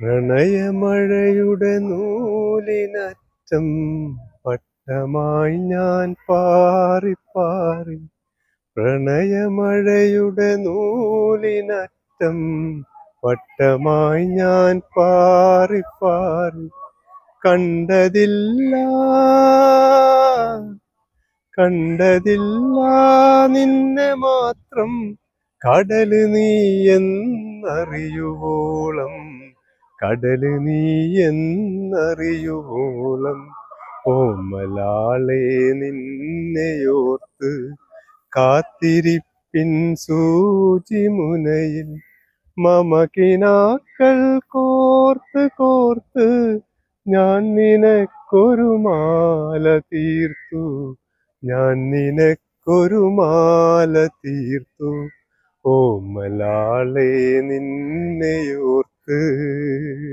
പ്രണയമഴയുടെ നൂലിനറ്റം പട്ടമായി ഞാൻ പാറി പാറി പ്രണയമഴയുടെ നൂലിനറ്റം പട്ടമായി ഞാൻ പാറി പാറി കണ്ടതില്ല കണ്ടതില്ല നിന്നെ മാത്രം. കടൽ നീ എന്നറിയുവോളം കടൽ നീ എന്നറിയുവോളം ഓമലാളെ നിന്നെയോർത്ത് കാത്തിരിപ്പിൻ സൂചി മുനയിൽ മമകിനാക്കൾ കോർത്ത് കോർത്ത് ഞാൻ നിനക്കൊരു മാല തീർത്തു. ഞാൻ നിനക്കൊരു മാല തീർത്തു. ഓമലാളെ നിന്നെയോർത്ത് faith.